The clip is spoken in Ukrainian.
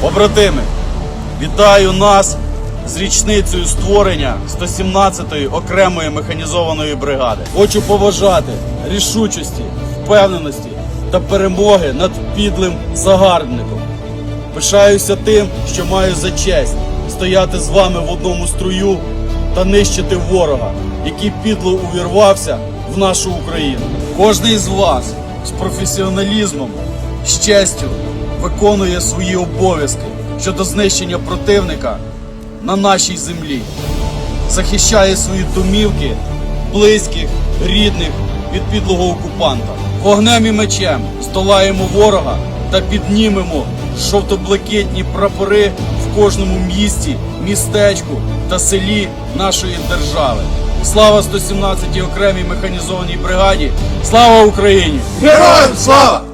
Побратими, вітаю нас з річницею створення 117-ї окремої механізованої бригади. Хочу побажати рішучості, впевненості та перемоги над підлим загарбником. Пишаюся тим, що маю за честь стояти з вами в одному струю та нищити ворога, який підло увірвався в нашу Україну. Кожний з вас з професіоналізмом, з честю виконує свої обов'язки щодо знищення противника на нашій землі, захищає свої домівки, близьких, рідних від підлого окупанта. Вогнем і мечем здолаємо ворога та піднімемо жовто-блакитні прапори в кожному місті, містечку та селі нашої держави. Слава 117-й окремій механізованій бригаді! Слава Україні! Героям слава!